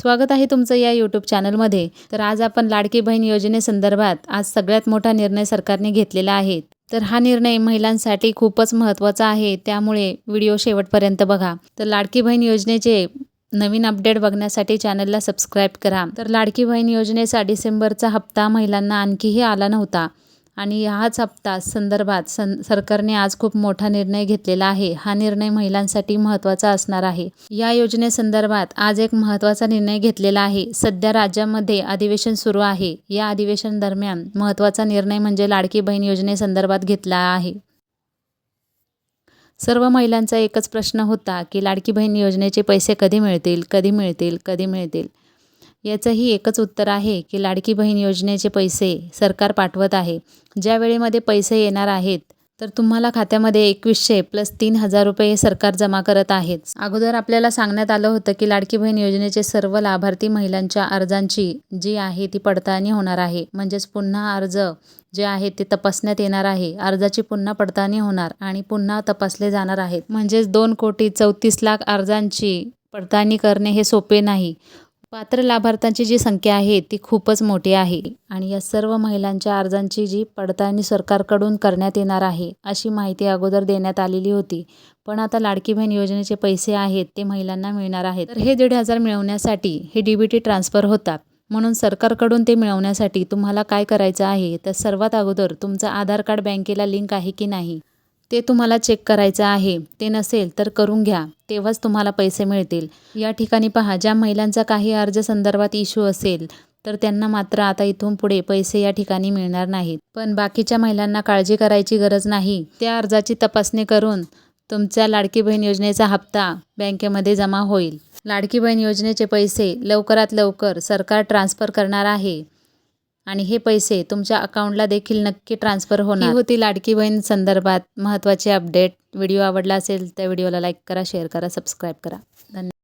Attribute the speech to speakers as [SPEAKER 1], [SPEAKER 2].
[SPEAKER 1] स्वागत आहे तुमचं या यूट्यूब चॅनलमध्ये तर आज आपण लाडकी बहीण योजनेसंदर्भात आज सगळ्यात मोठा निर्णय सरकारने घेतलेला आहे. तर हा निर्णय महिलांसाठी खूपच महत्त्वाचा आहे त्यामुळे व्हिडिओ शेवटपर्यंत बघा. तर लाडकी बहीण योजनेचे नवीन अपडेट बघण्यासाठी चॅनलला सबस्क्राईब करा. तर लाडकी बहीण योजनेचा डिसेंबरचा हप्ता महिलांना आणखीही आला नव्हता. आणि ह्याच हप्ता संदर्भात सन सरकारने आज खूप मोठा निर्णय घेतलेला आहे. हा निर्णय महिलांसाठी महत्त्वाचा असणार आहे. या योजनेसंदर्भात आज एक महत्त्वाचा निर्णय घेतलेला आहे. सध्या राज्यामध्ये अधिवेशन सुरू आहे. या अधिवेशन दरम्यान महत्त्वाचा निर्णय म्हणजे लाडकी बहीण योजनेसंदर्भात घेतला आहे. सर्व महिलांचा एकच प्रश्न होता की लाडकी बहीण योजनेचे पैसे कधी मिळतील कधी मिळतील कधी मिळतील? याचंही एकच उत्तर आहे की लाडकी बहीण योजनेचे पैसे सरकार पाठवत आहे. ज्या वेळेमध्ये पैसे येणार आहेत तर तुम्हाला खात्यामध्ये एकवीसशे प्लस तीन हजार रुपये सरकार जमा करत आहेत. अगोदर आपल्याला सांगण्यात आलं होतं की लाडकी बहीण योजनेचे सर्व लाभार्थी महिलांच्या अर्जांची जी आहे ती पडताळणी होणार आहे. म्हणजेच पुन्हा अर्ज जे आहे ते तपासण्यात येणार आहे. अर्जाची पुन्हा पडताळणी होणार आणि पुन्हा तपासले जाणार आहेत. म्हणजेच दोन कोटी चौतीस लाख अर्जांची पडताळणी करणे हे सोपे नाही. पात्र लाभार्थ्यांची जी संख्या आहे ती खूपच मोठी आहे आणि या सर्व महिलांच्या अर्जांची जी पडताळणी सरकारकडून करण्यात येणार आहे अशी माहिती अगोदर देण्यात आलेली होती. पण आता लाडकी बहीण योजनेचे पैसे आहेत ते महिलांना मिळणार आहेत. तर हे दीड हजार मिळवण्यासाठी हे डी बी टी ट्रान्सफर होतात. म्हणून सरकारकडून ते मिळवण्यासाठी तुम्हाला काय करायचं आहे तर सर्वात अगोदर तुमचं आधार कार्ड बँकेला लिंक आहे की नाही? ते तुम्हाला चेक करायचं आहे ते नसेल तर करून घ्या तेव्हाच तुम्हाला पैसे मिळतील. या ठिकाणी पहा ज्या महिलांचा काही अर्ज संदर्भात इश्यू असेल तर त्यांना मात्र आता इथून पुढे पैसे या ठिकाणी मिळणार नाहीत. पण बाकीच्या महिलांना काळजी करायची गरज नाही. त्या अर्जाची तपासणी करून तुमच्या लाडकी बहीण योजनेचा हप्ता बँकेमध्ये जमा होईल. लाडकी बहीण योजनेचे पैसे लवकरात लवकर सरकार ट्रान्स्फर करणार आहे. आणि हे पैसे तुमच्या अकाउंटला देखील नक्की ट्रान्सफर होणार. होती लाडकी बहीण संदर्भात महत्त्वाचे अपडेट व्हिडिओ आवडला असेल तर व्हिडिओला लाईक करा शेअर करा सबस्क्राईब करा. धन्यवाद.